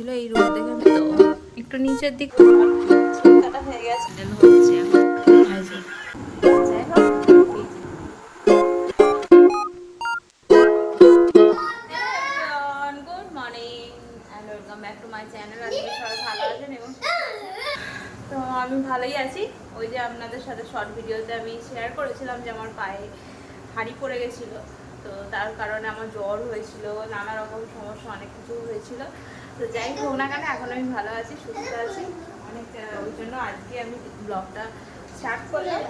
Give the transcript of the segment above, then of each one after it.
ছিল এই রোদ দেখে আমি তো একটু নিচের দিক চুলকাটা হয়ে গেছে। হচ্ছে তো আমি ভালোই আছি। ওই যে আপনাদের সাথে শর্ট ভিডিওতে আমি শেয়ার করেছিলাম যে আমার পায়ে হাঁড়ি পড়ে গেছিল। তো তার কারণে আমার জ্বর হয়েছিল নানা রকম সমস্যা অনেক কিছু হয়েছিল। তো যাই হোক না কেন এখন আমি ভালো আছি সুস্থ আছি। অনেক ওই জন্য আজকে আমি ব্লগটা স্টার্ট করলাম।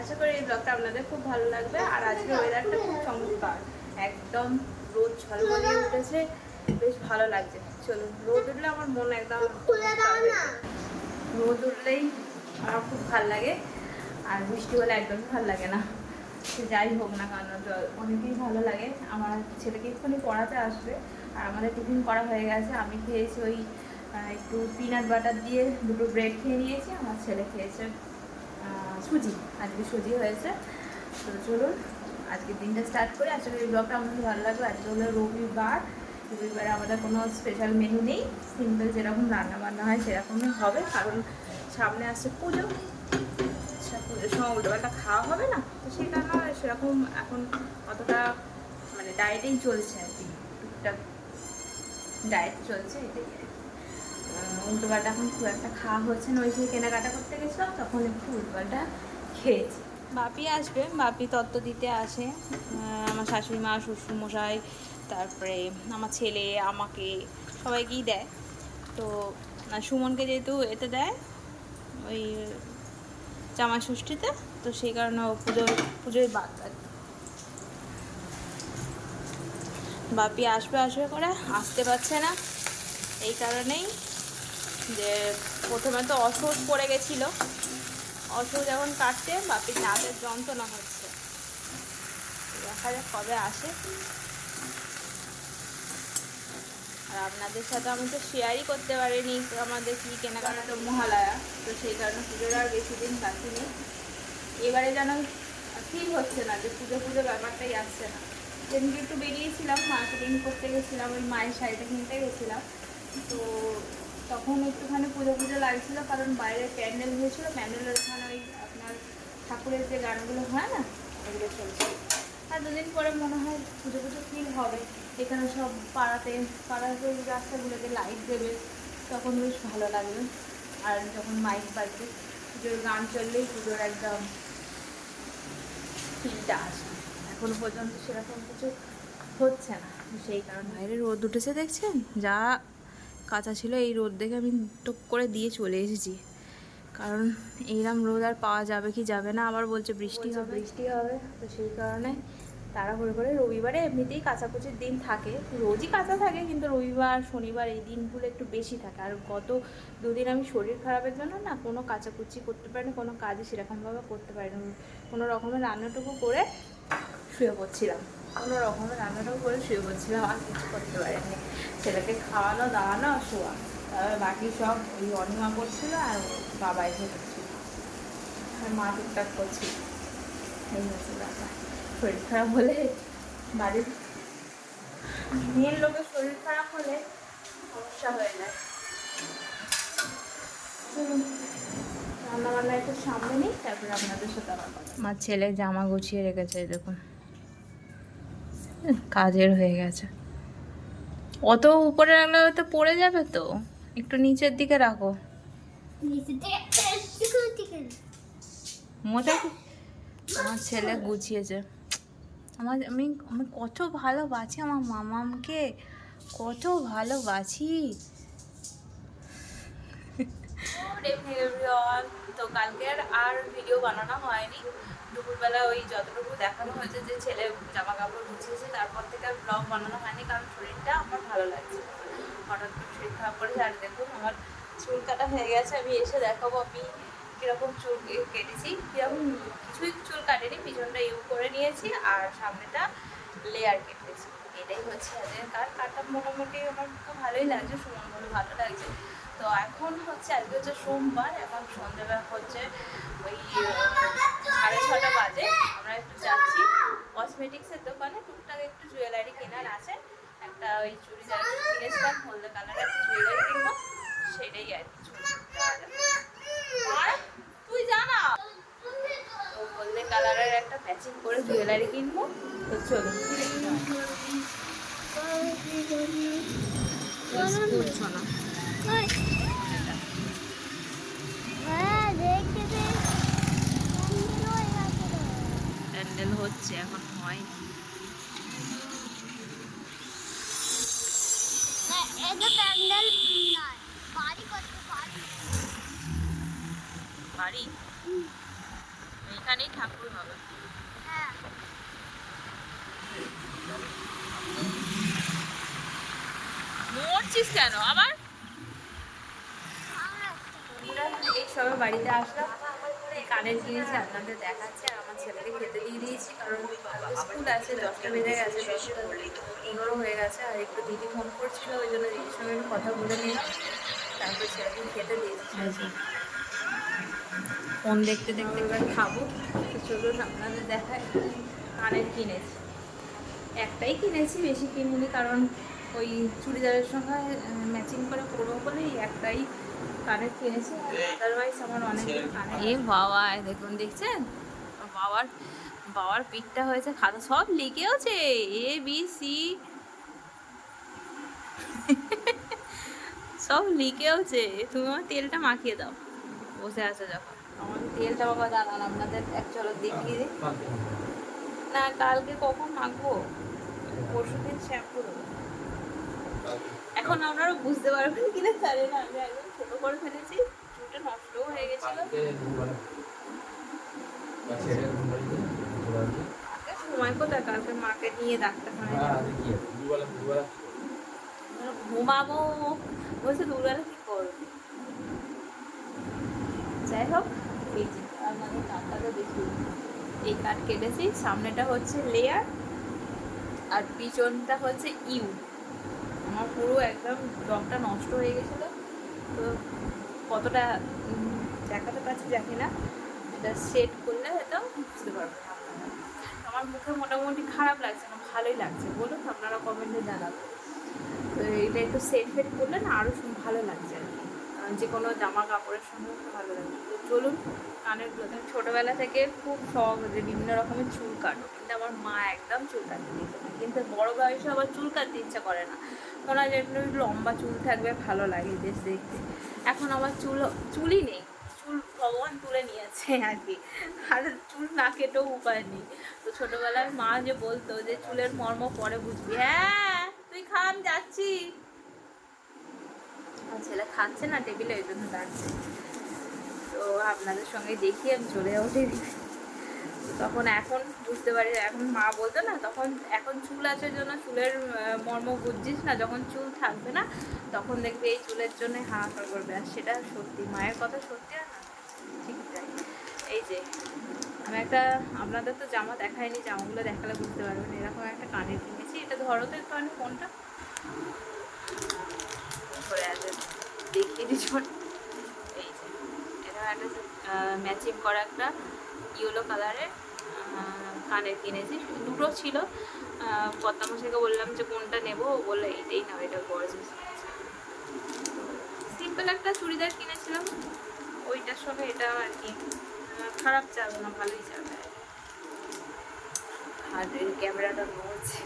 আশা করি এই ব্লগটা আপনাদের খুব ভালো লাগবে। আর আজকে ওয়েদারটা খুব চমৎকার। একদম রোদ ঝলমলিয়ে উঠেছে। বেশ ভালো লাগছে। চলুন রোদ উঠলে আমার মন একদম রোদ উঠলেই আমার খুব ভালো লাগে। আর বৃষ্টি হলে একদমই ভালো লাগে না। সে যাই হোক না কেন জ- অনেকেই ভালো লাগে। আমার ছেলেকে এক্ষুনি পড়াতে আসবে। আর আমাদের টিফিন করা হয়ে গেছে। আমি খেয়েছি ওই একটু পিনাট বাটার দিয়ে দুটো ব্রেড খেয়ে নিয়েছি। আমার ছেলে খেয়েছে সুজি। আজকে সুজি হয়েছে। তো চলুন আজকে দিনটা স্টার্ট করি। আশা করি ব্লগটা আমাদের ভালো লাগবে আজকে হলো রবিবার। রবিবারে আমাদের কোনো স্পেশাল মেনু নেই। সিম্পল যেরকম রান্না বান্না হয় সেরকমই হবে। কারণ সামনে আসছে পুজো। আচ্ছা পুজোর সময় উল্টোপাল্টা খাওয়া হবে না? তো সেই কারণে সেরকম এখন অতটা মানে ডায়েটেই চলছে আর কি। টুকটাক ডায়েট চলছে এটাই। উল্টোপাল্টা এখন খুব একটা খাওয়া হচ্ছে না। ওই যে কেনাকাটা করতে গেছিলাম, তখন একটু উল্টোপাল্টা খেয়েছি। বাপি আসবে, বাপি তত্ত্ব দিতে আসে। আমার শাশুড়ি মা, শ্বশুর মশাই, তারপরে আমার ছেলে, আমাকে সবাইকেই দেয়। তো সুমনকে যেহেতু এতে দেয়, ওই জামা ষষ্ঠীতে, তো সেই কারণে ও পুজো পুজোয় বাদ আর কি। বাপি আসবে আসবে করে, আসতে পারছে না। এই কারণেই যে প্রথমে তো অসুখ পড়ে গেছিল। অসুখ যখন কাটতে বাপির দাঁতের যন্ত্রণা হচ্ছে। দেখা যাক কবে আসে। আর আপনাদের সাথে আমি তো শেয়ারই করতে পারিনি, আমাদের কী কেনাকাটা তো মহালয়া। তো সেই কারণে পুজোর আর বেশি দিন বাকি নেই। এবারে যেন ফিল হচ্ছে না যে পুজো পুজো ব্যাপারটাই আসছে না। সেদিনকে একটু বেরিয়েছিলাম মার্কেটিং করতে গেছিলাম, ওই মায়ের শাড়িটা কিনতে গেছিলাম। তো তখন একটুখানি পুজো পুজো লাগছিল, কারণ বাইরে প্যান্ডেল হয়েছিল, প্যান্ডেলের ওখানে ওই আপনার ঠাকুরের যে গানগুলো হয় না, ওগুলো চলছে। আর দুদিন পরে মনে হয় পুজো পুজো ফিল হবে। এখানে সব পাড়াতে পাড়ার ওই রাস্তাগুলোতে লাইট দেবে, তখন বেশ ভালো লাগবে। আর যখন মাইক বাজবে পুজোর গান চললেই পুজোর একদম ফিলটা আসে এখনও পর্যন্ত সেরকম কিছু হচ্ছে না। সেই কারণে বাইরে রোদ উঠেছে দেখছেন? যা কাঁচা ছিল এই রোদ দেখে আমি টুক করে দিয়ে চলে এসেছি। কারণ এইরকম রোদ আর পাওয়া যাবে কি যাবে না? আবার বলছে বৃষ্টি হবে। বৃষ্টি হবে। তো সেই কারণে তাড়াহুড়ো করে রবিবারে এমনিতেই কাঁচাকুচির দিন থাকে। রোজই কাঁচা থাকে কিন্তু রবিবার শনিবার এই দিনগুলো একটু বেশি থাকে। আর গত দুদিন আমি শরীর খারাপের জন্য না কোনো কাচাকুচি করতে পারিনি কোনো কাজই সেরকমভাবে করতে পারিনি। কোনো রকমের রান্নাটুকু করে শুয়ে পড়ছিলাম। কোনো রকমের রান্নাটাও করে শুয়ে পড়ছিলাম, আর কিছু করতে পারিনি। ছেলেকে খাওয়ানো, দাওয়ানো, শোয়া। তারপরে বাকি সব ওই অনিমা করছিল আর বাবা এসে করছিল আর মা টুকটাক করছিল। এই হচ্ছে ব্যাপার। শরীর খারাপ হলে বাড়ির মেয়ের লোকের শরীর খারাপ হলে সমস্যা হয়ে যায়। রান্না বান্না একটু সামনে নিই তারপরে আপনাদের সাথে আবার আমার ছেলে জামা গুছিয়ে রেখেছে এই দেখুন। কাজের হয়ে গেছে। অত উপরে রাখলে হয়তো পড়ে যাবে তো। একটু নিচের দিকে রাখো। মোটা আমার ছেলে গুছিয়েছে। আমার আমি আমি কত ভালোবাসি আমার মামামকে। কত ভালোবাসি। গুড ইভিনিং এভরিওয়ান তো কালকে আর ভিডিও বানানো হয়নি। দুপুরবেলা ওই যতটুকু দেখানো হয়েছে যে ছেলে জামা কাপড় গুছিয়েছে, তারপর থেকে আর ব্লগ বানানো হয়নি কারণ শরীরটা আমার ভালো লাগছে হঠাৎ করে শরীর খারাপ করেছে, আর দেখুন আমার চুল কাটা হয়ে গেছে, আমি এসে দেখাবো আমি কীরকম চুল কেটেছি। কীরকম কিছুই চুল কাটেনি, পিছনটা ইউ করে নিয়েছি আর সামনেটা লেয়ার কেটেছি। এটাই হচ্ছে আজকে কার কাটা মোটামুটি আমার তো ভালোই লাগছে, সুমন ভালো লাগছে। তো এখন হচ্ছে আজকে হচ্ছে সোমবার এখন সন্ধ্যাবেলা হচ্ছে ওই সাড়ে ছটা বাজে আমরা একটু যাচ্ছি। কসমেটিক্সের দোকানে টুকটাক একটু জুয়েলারি কেনার আছে। একটা ওই চুড়িদার কিনেছিলাম হলদে কালারের জুয়েলারি কিনবো সেটাই আর কিছু আর তুই জানা? তো হলদে কালারের একটা ম্যাচিং করে জুয়েলারি কিনবো তো চলো। না প্যান্ডেল হচ্ছে এখন হয়নি বাড়ি? এখানেই ঠাকুর হবে। মরছিস কেন? আবার এই সবে বাড়িতে আসলাম। কানের জিনিস আপনাদের দেখাচ্ছে আর আমার ছেলেকে খেতে দিয়ে দিয়েছি কারণ স্কুল আছে, দশটা বেজে গেছে, দশটা হয়ে গেছে আর একটু দিদি ফোন করছিল, ওই জন্য দিদির সঙ্গে একটু কথা বলে নিলাম। তারপর ছেলেকে খেতে দিয়েছি। ফোন দেখতে দেখতে এবার খাব। চলুন আপনাদের দেখায় কানের কিনেছি। একটাই কিনেছি, বেশি কিনিনি কারণ ওই চুড়িদারের সঙ্গে ম্যাচিং করে পরবো বলেই একটাই কানের কিনেছি আদারওয়াইজ আমার অনেক কানের এ বাবা দেখুন দেখছেন? বাবার বাবার পিঠটা হয়েছে খাতা সব লিখেওছে এ বি সি সব লিখেওছে। তুমি আমার তেলটা মাখিয়ে দাও। বসে আছে যখন। আমাদের তেলটা বাবা দাঁড়ান আপনাদের এক চলো দেখিয়ে দিই। না কালকে কখন মাখবো? পরশু দিন শ্যাম্পু দেবো। এখন আপনারা বুঝতে পারবেন কিনা জানি না আমি একদম ছোট করে ফেলেছি চুলটা নষ্টও হয়ে গেছিল। সময় কোথায়? কালকে মাকে নিয়ে ডাক্তারখানায় ঘুমাবো। বলছে দুবেলা কি করব? যাই হোক এই যে আমাদের কাঠটা দেখি এই কাঠ কেটেছি সামনেটা হচ্ছে লেয়ার আর পিছনটা হচ্ছে ইউ আমার পুরো একদম রংটা নষ্ট হয়ে গেছিল। তো কতটা দেখাতে পারছি জানি না। এটা সেট করলে এটা বুঝতে পারবেন আমার মুখে মোটামুটি খারাপ লাগছে না, ভালোই লাগছে। বলুন, আপনারা কমেন্টে জানাবেন। তো এটা একটু সেট ফেট করলে না আরও ভালো লাগছে আর কি। যে কোনো জামা কাপড়ের সঙ্গে ভালো লাগছে তো চলুন কানের ছোটোবেলা থেকে খুব শখ যে বিভিন্ন রকমের চুল কাটো, কিন্তু আমার মা একদম চুল কাটতে দিত না। কিন্তু বড় বয়সে আবার চুল কাটতে ইচ্ছা করে না। যে একটু একটু লম্বা চুল থাকবে, ভালো লাগে বেশ দেখতে। এখন আমার চুল, চুলই নেই, চুল ভগবান তুলে নিয়েছে আর কি। আর চুল না কেটেও উপায় নেই। তো ছোটোবেলায় মা যে বলতো যে, চুলের মর্ম পরে বুঝবি। হ্যাঁ তুই খাম যাচ্ছি। আমার ছেলে খাচ্ছে না, টেবিলে ওই জন্য ডাকছে তো আপনাদের সঙ্গে দেখি, আমি চলে যাব তখন এখন বুঝতে পারি, এখন মা বলতো না, তখন এখন চুল আছে জন্য চুলের মর্ম বুঝছিস না, যখন চুল থাকবে না, তখন দেখবি এই চুলের জন্য হাহাকার করবে। আর সেটা সত্যি, মায়ের কথা সত্যি আর না, ঠিক তাই। এই যে, আমি একটা, আপনাদের তো জামা দেখাইনি, জামাগুলো দেখালে বুঝতে পারবেন, এরকম একটা কানের কিনেছি এটা ধরো তো একটু ফোনটা। আছে দেখিয়ে দিচ্ছি। একটা ম্যাচিং করা একটা ইয়েলো কালারের কানের কিনেছি। দুটো ছিল। পদ্মামশাইকে বললাম যে কোনটা নেব? ও বলল, এইটাই নাও, এটা গর্জিয়াস সিম্পল একটা চুড়িদার কিনেছিলাম। ওইটার সঙ্গে এটা আর কি খারাপ যাবে না, ভালোই যাবে আর ক্যামেরাটা নড়ছে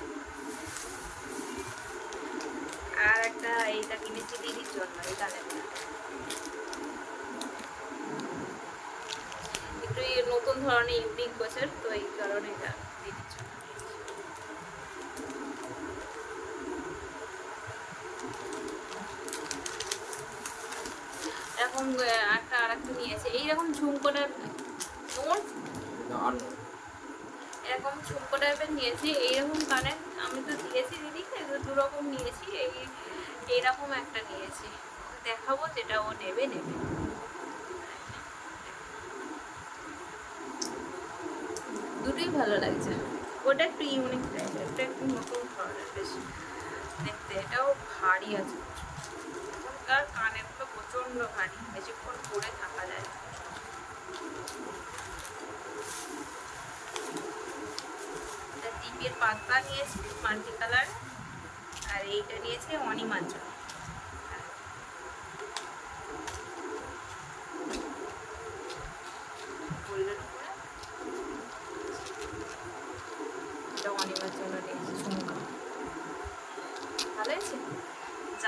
আর একটা এইটা কিনেছি দিদির জন্য, এই কানেরটা একটু এই নতুন ধরনের ইউনিক গোছের তো এই কারণে এটা আহ, একটা আর একটা নিয়েছে এইরকম ঝুমকোটার নোট এরকম ঝুমকো টাইপের নিয়েছি এইরকম কানের আমি তো দিয়েছি দিদিকে তো দু রকম নিয়েছি এই এইরকম একটা নিয়েছি দেখাবো যেটা ও নেবে নেবে। দুটোই ভালো লাগছে। ওটা একটু ইউনিক টাইপের এটা একটু নতুন ধরনের বেশ দেখতে। এটাও ভারী আছে এখনকার কানেরগুলো প্রচণ্ড ভারী, বেশিক্ষণ পরে থাকা যায়। দ্বীপের পাতা নিয়েছি, মাল্টি কালার। আর এইটা নিয়েছে অনিমাঞ্চল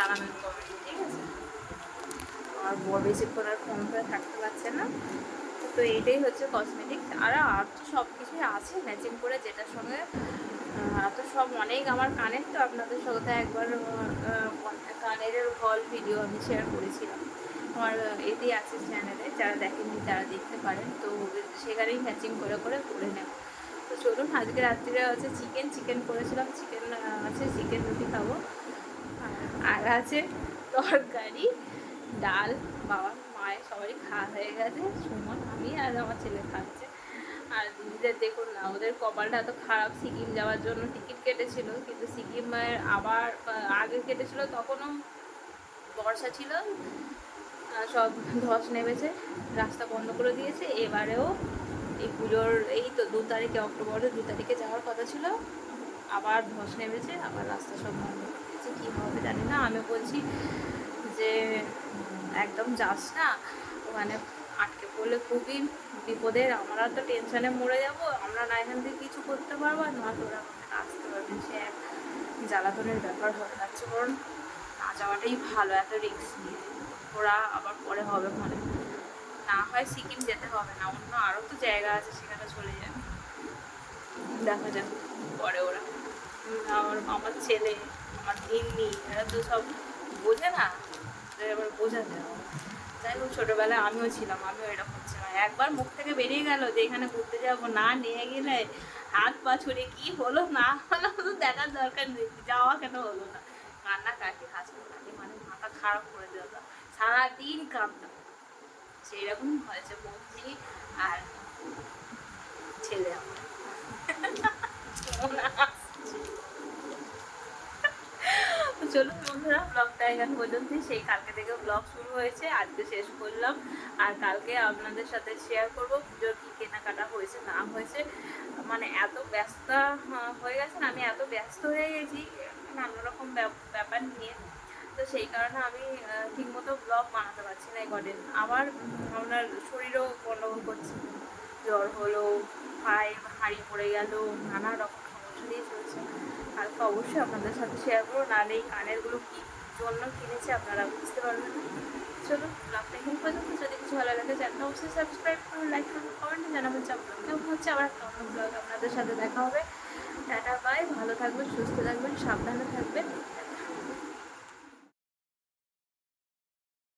জানাবেন কমেন্টে ঠিক আছে? আর বড় বেশিক্ষণ আর ফোন করে থাকতে পারছে না। তো এইটাই হচ্ছে কসমেটিক্স আর আর তো সব কিছুই আছে ম্যাচিং করে যেটার সঙ্গে আর তো সব অনেক আমার কানের তো আপনাদের সাথে একবার কানের হল ভিডিও আমি শেয়ার করেছিলাম। আমার এতে আছে চ্যানেলে যারা দেখেননি তারা দেখতে পারেন। তো সেখানেই ম্যাচিং করে করে করে নেব। তো চলুন, আজকে রাত্রিরে আছে চিকেন চিকেন করেছিলাম। চিকেন আছে চিকেন রুটি খাব। আর- আছে তরকারি, ডাল, বাবা, মায়ের সবারই খাওয়া হয়ে গেছে, সুমন, আমি আর আমার ছেলে খাচ্ছে। আর দিদিদের দেখুন না, ওদের কপালটা এত খারাপ, সিকিম যাওয়ার জন্য টিকিট কেটেছিল, কিন্তু সিকিমের আবার আগে কেটেছিল, তখনও বর্ষা ছিল সব ধস নেমেছে, রাস্তা বন্ধ করে দিয়েছে, এবারেও এই পুজোর, এই তো দু তারিখে, অক্টোবরের দু তারিখে যাওয়ার কথা ছিল, আবার ধস নেমেছে, আবার রাস্তা সব বন্ধ। জানি না। আমি বলছি যে, একদম যাস না। ওখানে আটকে পড়লে খুবই বিপদের। আমরা তো টেনশনে মরে যাব। আমরা না এখান থেকে কিছু করতে পারব না তোরা আসতে পারবি। সে এক জ্বালাতনের ব্যাপার হয়ে যাচ্ছে। কারণ না যাওয়াটাই ভালো, এত রিস্ক নিয়ে। ওরা আবার পরে হবে মনে না হয় সিকিম যেতে হবে, না অন্য আরও তো জায়গা আছে, সেখানে চলে যাবে। দেখা যাক, পরে ওরা। আমার আমার ছেলে আমার ভিন্নি এরা তো সব বোঝে না এবার বোঝাতে হবে। যাই হোক, ছোটোবেলায় আমিও ছিলাম, আমিও এরকম ছিলাম। একবার মুখ থেকে বেরিয়ে গেল যে এখানে ঘুরতে যাব, না নিয়ে গেলে হাত পা ছড়ে কি হলো, না হলো, তো দেখার দরকার নেই, যাওয়া কেন হলো না। কান্না কাটি হাসপাতালে মানে মাথা খারাপ করে দিল সারাদিন কাঁদতাম। সেই রকম হয়েছে বন্ধি আর ছেলে আমার কেমন হাসছে। চলুন বন্ধুরা ব্লগটা এখান পর্যন্ত সেই কালকে থেকে ব্লগ শুরু হয়েছে, আজকে শেষ করলাম। আর কালকে আপনাদের সাথে শেয়ার করব পুজোর কী কেনাকাটা হয়েছে, না হয়েছে। মানে এত ব্যস্ত, হয়ে গেছে না, আমি এত ব্যস্ত হয়ে গেছি, নানা রকম ব্যাপ- ব্যাপার নিয়ে। তো সেই কারণে আমি ঠিকমতো ব্লগ বানাতে পারছি না এই কদিন। আবার আপনার শরীরও গণ্ডগোল করছে। জ্বর হলো, পায়ে হাঁড়ি পড়ে গেল, নানা রকম কালকে অবশ্যই আপনাদের সাথে শেয়ার করব। নাহলে এই কানেরগুলো কী জন্য কিনেছে আপনারা বুঝতে পারবেন চলুন ব্লগটা এখানে পর্যন্ত। যদি কিছু ভালো লাগে চ্যানেল অবশ্যই সাবস্ক্রাইব করুন লাইক করুন কমেন্টে জানাবেন যে আপনার কেমন হচ্ছে। আবার একটা অন্য ব্লগ আপনাদের সাথে দেখা হবে। টাটা বাই ভালো থাকবেন, সুস্থ থাকবেন, সাবধানে থাকবেন।